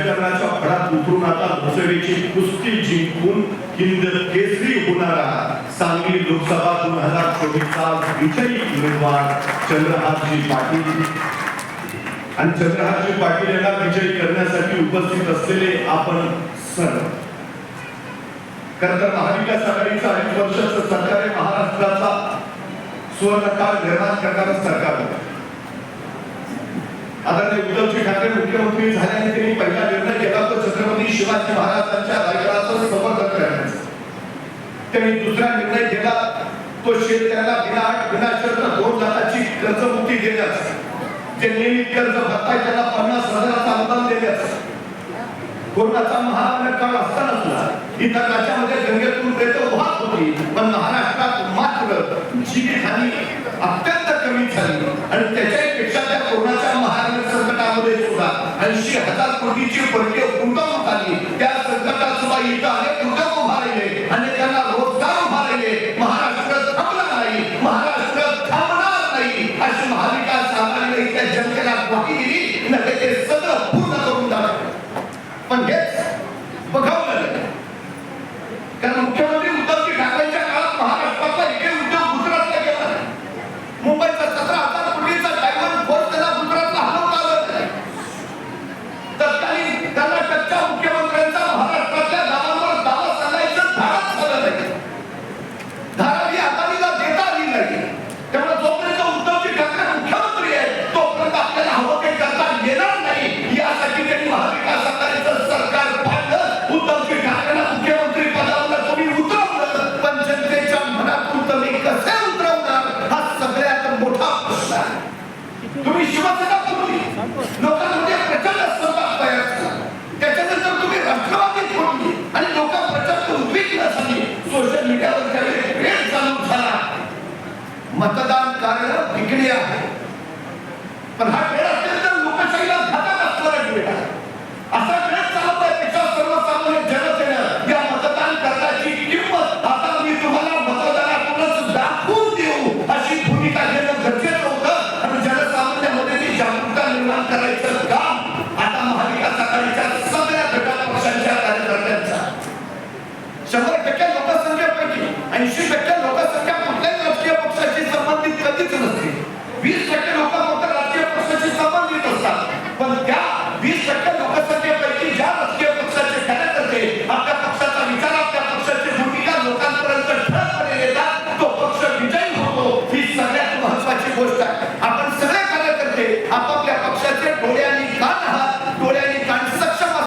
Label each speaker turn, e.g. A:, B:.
A: राजकारणाच्या फडात उतरून आता लोकसभेची कुस्ती जिंकून हिंद केसरी होणारा सांगली लोकसभा दोन हजार चोवीसचा विजयी उमेदवार चंद्रहारजी पाटील. आणि चंद्रहारजी पाटील यांना विजयी करण्यासाठी उपस्थित असलेले आपण सर्व खरं तर महाविकास आघाडीचं अडीच वर्षाचं सरकार आहे महाराष्ट्राचा सुवर्णकाळ निर्माण करणारं सरकार होतं. आदरणीय उद्धवजी ठाकरे मुख्यमंत्री झाल्याने त्यांनी पहिला निर्णय घेतला तो छत्रपती शिवाजी महाराजांच्या रायगडाचं समर्थन करण्याचा त्यांनी दुसरा निर्णय घेतला तो शेतकऱ्याला बिना आठ बिना शर्त दोन लाखाची कर्जमुक्ती देण्यास. जे नियमित कर्ज भरताय त्याला पन्नास हजाराचं अनुदान देण्यास. कोरोनाचा महामारी काळ असताना सुद्धा इथं राज्यामध्ये गंगेतून रेत वाहत होती पण महाराष्ट्रात मात्र जीवितहानी अत्यंत कमी झाली. आणि त्याच्याही पेक्षा त्या कोरोनाच्या महामारी संकटामध्ये सुद्धा. ऐंशी हजार कोटीची पडके गुंतवणूक आली त्या संकटात सुद्धा इथं अनेक उद्योग उभारले. आणि त्यांना रोजगार उभारले. महाराष्ट्र थांबला नाही. महाराष्ट्र थांबणार नाही. अशी महाविकास आघाडीने इथल्या जनतेला ग्वाही दिली. नाही ते सगळं पूर्ण करून जाणार. पण हेच बघावलं कारण मुख्यमंत्री सोशल मीडियावर चालू झाला मतदान कार्य विक्री आहे. पण हा அப்ப